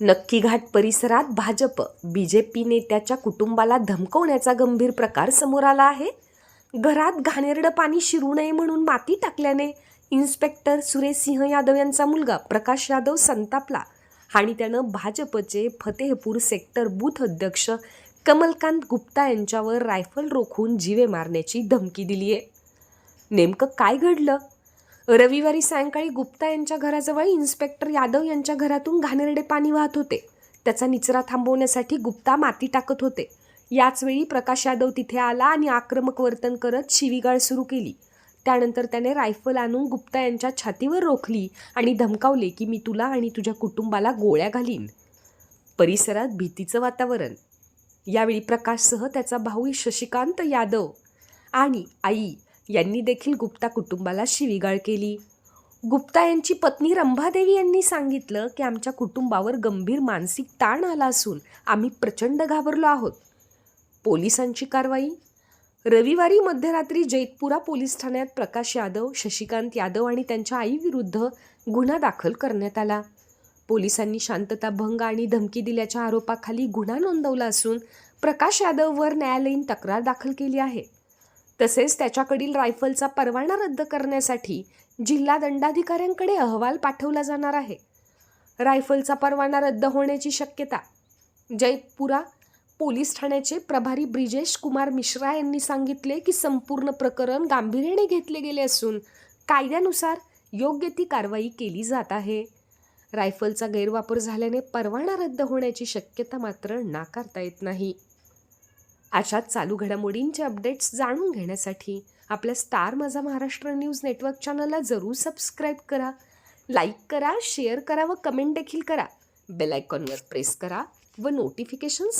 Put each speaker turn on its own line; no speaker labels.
नक्की घाट परिसरात Bhajap B J P नेत्याच्या कुटुंबाला धमकवण्याचा गंभीर प्रकार समोर आला आहे. घरात घाणेरडं पाणी शिरू नये म्हणून माती टाकल्याने इन्स्पेक्टर सुरेश सिंह यादव यांचा मुलगा प्रकाश यादव संतापला. आणि त्यानं भाजपचे फतेहपूर सेक्टर बूथ अध्यक्ष कमलकांत गुप्ता यांच्यावर रायफल रोखून जीवे मारण्याची धमकी दिली आहे नेमकं काय घडलं? रविवारी सायंकाळी गुप्ता यांच्या घराजवळ इन्स्पेक्टर यादव यांच्या घरातून घाणेरडे पाणी वाहत होते. त्याचा निचरा थांबवण्यासाठी गुप्ता माती टाकत होते. याचवेळी प्रकाश यादव तिथे आला आणि आक्रमक वर्तन करत शिवीगाळ सुरू केली. त्यानंतर त्याने रायफल आणून गुप्ता यांच्या छातीवर रोखली आणि धमकावले की मी तुला आणि तुझ्या कुटुंबाला गोळ्या घालीन. परिसरात भीतीचं वातावरण. यावेळी प्रकाशसह त्याचा भाऊ शशिकांत यादव आणि आई यांनी देखील गुप्ता कुटुंबाला शिवीगाळ केली. गुप्ता यांची पत्नी रंभादेवी यांनी सांगितलं की आमच्या कुटुंबावर गंभीर मानसिक ताण आला असून आम्ही प्रचंड घाबरलो आहोत. पोलिसांची कारवाई. रविवारी मध्यरात्री जैतपुरा पोलीस ठाण्यात प्रकाश यादव शशिकांत यादव आणि त्यांच्या आईविरुद्ध गुन्हा दाखल करण्यात आला. पोलिसांनी शांतता भंग आणि धमकी दिल्याच्या आरोपाखाली गुन्हा नोंदवला असून प्रकाश यादववर न्यायालयीन तक्रार दाखल केली आहे. तसेच त्याच्याकडील रायफलचा परवाना रद्द करण्यासाठी जिल्हा दंडाधिकाऱ्यांकडे अहवाल पाठवला जाणार आहे. रायफलचा परवाना रद्द होण्याची शक्यता जयपुरा पोलीस ठाण्याचे प्रभारी ब्रिजेश कुमार मिश्रा यांनी सांगितले की संपूर्ण प्रकरण गांभीर्याने घेतले गेले असून कायद्यानुसार योग्य ती कारवाई केली जात आहे. रायफलचा गैरवापर झाल्याने परवाना रद्द होण्याची शक्यता मात्र नाकारता येत नाही. अशाच चालू घडामोडींचे अपडेट्स जाणून घेण्यासाठी आपल्या स्टार माझा महाराष्ट्र न्यूज नेटवर्क चॅनलला जरूर सबस्क्राईब करा लाईक करा शेअर करा व कमेंट देखील करा. बेल आयकॉनवर प्रेस करा व नोटिफिकेशन्स